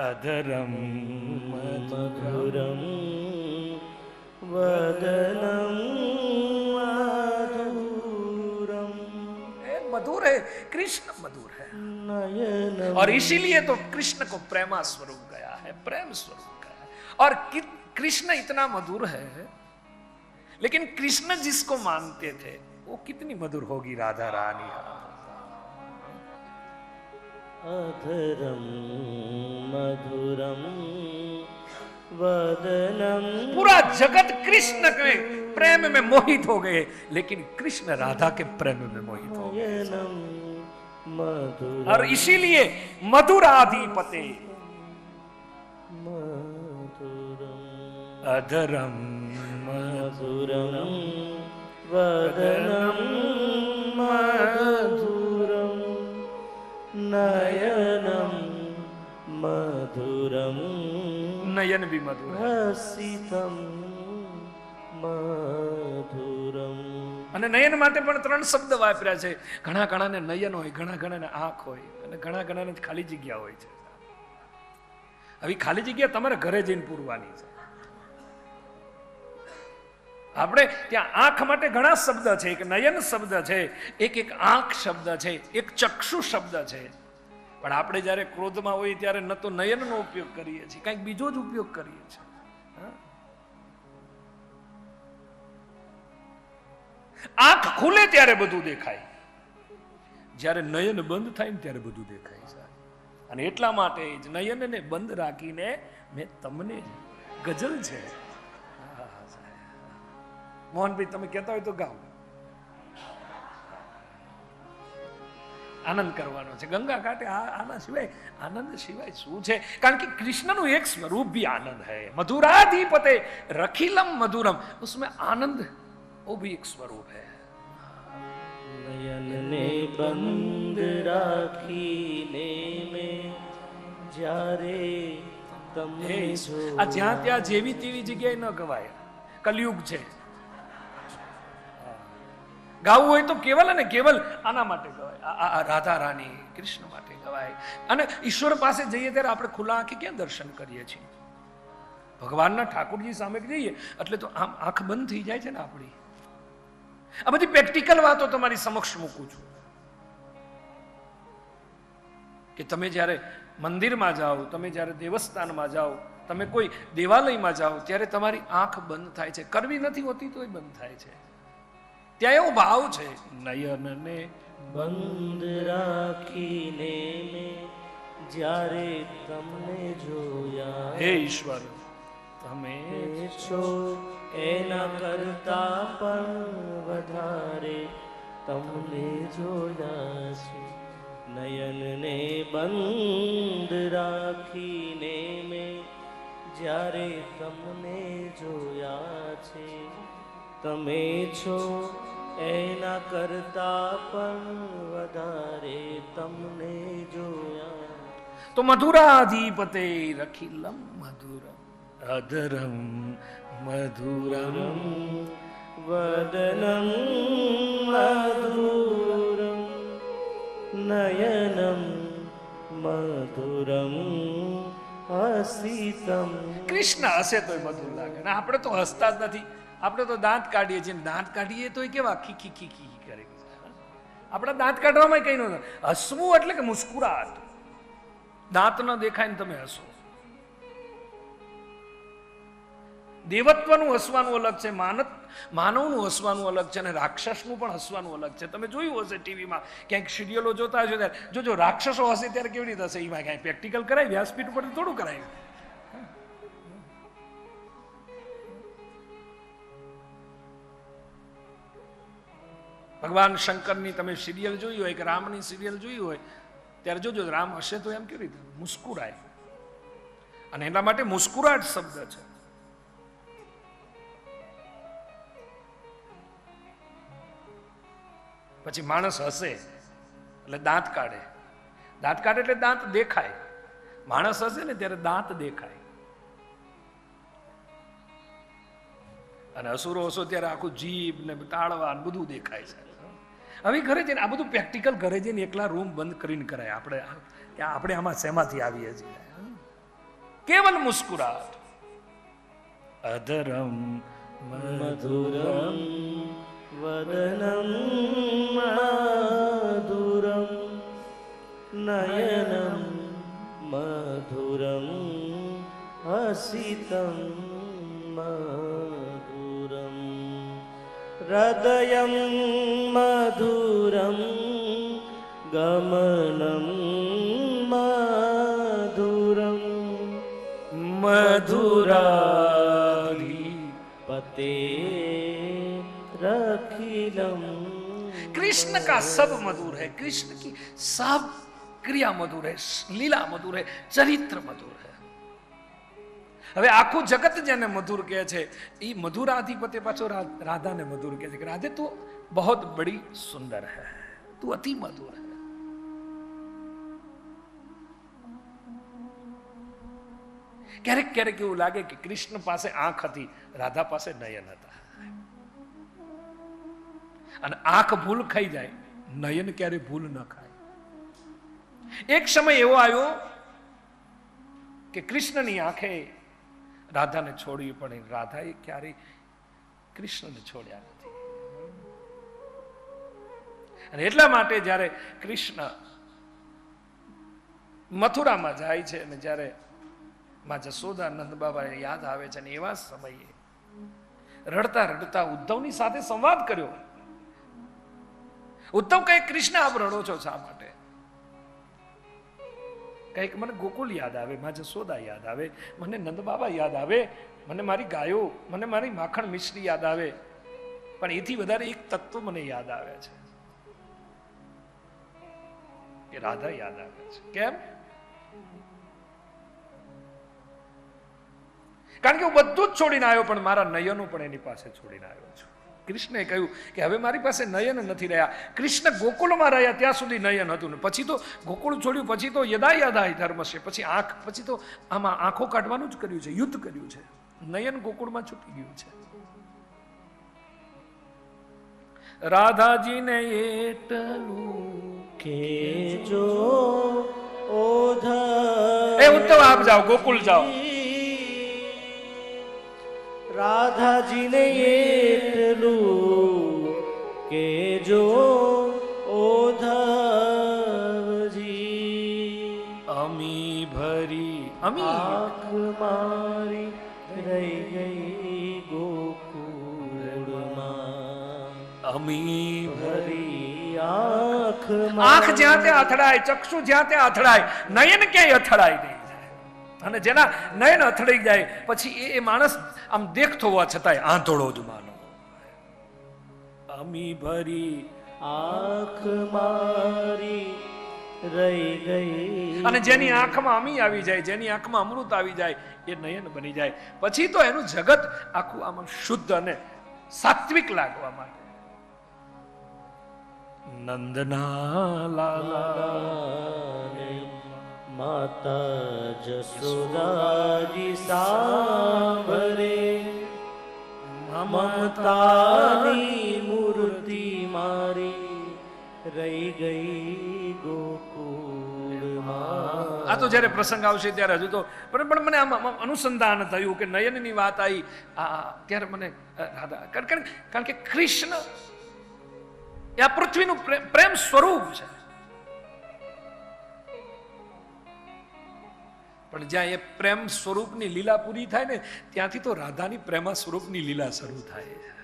अधरम मधुरम वदनम मधुरम मधुर है कृष्ण मधुर है। और इसीलिए तो कृष्ण को प्रेमा स्वरूप गया है प्रेम स्वरूप गया है। और कृष्ण इतना मधुर है लेकिन कृष्ण जिसको मानते थे वो कितनी मधुर होगी राधा रानी। अधरम मधुरम वदनम पूरा जगत कृष्ण के प्रेम में मोहित हो गए लेकिन कृष्ण राधा के प्रेम में मोहित हो गए। और इसीलिए मधुराधिपते अधरम मधुरम वदनम નયન વિમધુર હસિતમ મધુરમ. અને નયન માટે પણ ત્રણ શબ્દ વાપર્યા છે. ઘણા ઘણાને નયન હોય ઘણા ઘણાને આંખ હોય અને ઘણા ઘણાને ખાલી જગ્યા હોય છે. હવે ખાલી જગ્યા તમારે ઘરે જઈને પૂરવાની છે. આપણે ત્યાં આંખ માટે ઘણા શબ્દ છે. એક નયન શબ્દ છે એક એક આંખ શબ્દ છે એક ચક્ષુ શબ્દ છે. પણ આપણે જ્યારે ક્રોધમાં હોઈએ ત્યારે ન તો નયનનો ઉપયોગ કરીએ છીએ, કંઈક બીજો જ ઉપયોગ કરીએ છીએ? આંખ ખુલે ત્યારે બધું દેખાય. જ્યારે નયન બંધ થાય ને ત્યારે બધું દેખાય છે અને એટલા માટે જ નયનને બંધ રાખીને મેં તમને ગઝલ છે. મોહનભાઈ, તમે કહેતા હોય તો ગાઓ. આનંદ કરવાનો છે ગંગા કાંઠે આ- આના સિવાય આનંદ સિવાય શું છે કારણ કે કૃષ્ણનું એક સ્વરૂપ भी आनंद है मधुराधिपते रखिलम मधुरम उसमें आनंद वो भी एक स्वरूप है નયનને બંધ રાખીને મેં જ્યારે તમને જો આ જ્યાં ત્યાં જેવી તેવી જગ્યાએ ન ગવાય કલયુગ છે ગાવું હોય તો કેવલ અને કેવલ આના માટે ગવાય. આ- રાધા રાની કૃષ્ણ માટે ગવાય. અને ઈશ્વર પાસે જઈએ ત્યારે આપણે ખુલ્લા આંખે ક્યાં દર્શન કરીએ છીએ? ભગવાનના ઠાકોરજી સામે જઈએ એટલે તો આમ આંખ બંધ થઈ જાય છે ને આપણી. આ બધી પ્રેક્ટિકલ વાતો તમારી સમક્ષ મૂકું છું. કે તમે જ્યારે મંદિરમાં જાઓ, તમે જ્યારે દેવસ્થાનમાં જાઓ, તમે કોઈ દેવાલયમાં જાઓ, ત્યારે તમારી આંખ બંધ થાય છે. કરવી નથી હોતી તોય બંધ થાય છે. ત્યાં એવો ભાવ છે. નયનને બંધ રાખીને મેં જ્યારે તમને જોયા. હે ઈશ્વર તમે છો એના કરતા પણ વધારે તમને જોયા છે. નયનને બંધ રાખીને મેં જ્યારે તમને જોયા છે. તમે છો એના કરતા પણ વધારે તમને જોયા. તો મધુરાધિપતે રખિલમ મધુરમ. અધરમ મધુરમ વદનમ મધુરમ નયનમ મધુરમ હસિતમ. કૃષ્ણ હસે તોય મધુર લાગે. આપણે તો હસતા જ નથી. આપણે તો દાંત કાઢીએ છીએ. દાંત કાઢીએ તો એ કેવા ખીખી ખીખી કરે. આપણા દાંત કાઢવામાં કઈ ન હસવું એટલે કે મુસ્કુરાટ. દાંત ન દેખાય ને તમે હસો. દેવત્વનું હસવાનું અલગ છે, માનત, માનવનું હસવાનું અલગ છે અને રાક્ષસનું પણ હસવાનું અલગ છે. તમે જોયું હશે ટીવીમાં, ક્યાંક સિરિયલો જોતા હશો ત્યારે. જોજો રાક્ષસો હશે ત્યારે કેવી રીતે હશે? એમાં ક્યાંય પ્રેક્ટિકલ કરાય? વ્યાસપીઠ ઉપર થોડું કરાય. ભગવાન શંકરની તમે સિરિયલ જોઈ હોય કે રામની સિરિયલ જોઈ હોય, ત્યારે જોજો રામ હશે તો એમ કેવી રીતે? મુસ્કુરાય. અને એના માટે મુસ્કુરાટ શબ્દ છે. પછી માણસ હસે એટલે દાંત કાઢે. દાંત કાઢે એટલે દાંત દેખાય. માણસ હશે ને ત્યારે દાંત દેખાય. અને અસુરો હશો ત્યારે આખું જીભ ને તાળવા ને બધું દેખાય છે. હવે ઘરે જઈને આ બધું પ્રેક્ટિકલ ઘરે જઈને એકલા રૂમ બંધ કરીને કરાય. આપણે આપણે આમાં શેમાંથી આવીએ છીએ? કેવલ મુસ્કુરાટ. અધરમ મધુરમ વદનમ મધુરમ નયનમ મધુરમ હસિતમ दय मधुरम गमनम मधुरम मधुरं। पते रखिलम कृष्ण का सब मधुर है, कृष्ण की सब क्रिया मधुर है लीला मधुर है, चरित्र मधुर है। હવે આખું જગત જેને મધુર કહે છે. એ મધુરાધિપતિ પાછો રાધાને મધુર કહે છે કે રાધે તું બહુ બડી સુંદર હૈ. તું અતિ મધુર હે. ક્યારેક ક્યારેક એવું લાગે કે કૃષ્ણ પાસે આંખ હતી, રાધા પાસે નયન હતા. અને આંખ ભૂલ ખાઈ જાય, નયન ક્યારે ભૂલ ન ખાય. એક સમય એવો આવ્યો કે કૃષ્ણની આંખે રાધાને છોડવી પડે રાધાએ ક્યારેય કૃષ્ણને છોડ્યા નથી. અને એટલા માટે જ્યારે કૃષ્ણ મથુરામાં જાય છે અને જ્યારે માં જશોદા નંદ બાબાને યાદ આવે છે અને એવા સમયે રડતા રડતા ઉદ્ધવની સાથે સંવાદ કર્યો. ઉદ્ધવ કહે, કૃષ્ણ, આપ રડો છો શા માટે? કંઈક મને ગોકુલ યાદ આવે મારા જશોદા યાદ આવે, મને નંદ બાબા યાદ આવે, મને મારી ગાયો, મને મારી માખણ મિશ્રી યાદ આવે. પણ એથી વધારે એક તત્વ મને યાદ આવે છે. કે રાધા યાદ આવે છે. કેમ? કારણ કે હું બધું જ છોડીને આવ્યો, પણ મારા નયનો પણ એની પાસે છોડીને આવ્યો છું. કૃષ્ણે કહ્યું કે હવે મારી પાસે નયન નથી રહ્યા. કૃષ્ણ ગોકુળમાં રહ્યા ત્યાં સુધી નયન હતું ને પછી તો ગોકુળ છોડ્યું પછી તો યદા યદાય ધર્મ છે પછી આંખ પછી તો આમાં આંખો કાઢવાનું જ કર્યું છે યુદ્ધ કર્યું છે. નયન ગોકુળમાં છૂટી ગયું છે. રાધાજીને એટલું કે જો ઓધ એ ઉત્તમ આપ જાઓ ગોકુળ જાઓ. રાધાજીને એટલું કે જો ઓધવજી અમી ભરી અમી? આંખ મારી રહી ગઈ ગોકુળમાં. અમી ભરી આંખ આંખ જ્યાં તે અથડાય ચક્ષુ જ્યાં ત્યાં અથડાય નયન ક્યાંય અથડાય નહીં. અને જેના નયન અથડાઈ જાય પછી એ માણસ આમ દેખતો હોવા છતાંય આંધળો જ માનો. અમી ભરી આંખ મારી રહી ગઈ. અને જેની આંખમાં અમી આવી જાય જેની આંખમાં અમૃત આવી જાય એ નયન બની જાય. પછી તો એનું જગત આખું આમાં શુદ્ધ અને સાત્વિક લાગવા માટે નંદના લાલા માતા જસોદાજી સાંભરે મમતાની મૂર્તિ મારી રહી ગઈ ગોકુળમાં આ તો જ્યારે પ્રસંગ આવશે ત્યારે હજુ તો, પણ પણ મને આમ અનુસંધાન થયું કે નયનની વાત આવી આ ત્યારે મને રાધા કારણ કે કારણ કે કૃષ્ણ એ આ પૃથ્વીનું પ્રે- પ્રેમ સ્વરૂપ છે. પણ જ્યાં એ પ્રેમ સ્વરૂપની લીલા પૂરી થાય ને, ત્યાંથી તો રાધાની પ્રેમા સ્વરૂપની લીલા શરૂ થાય. છે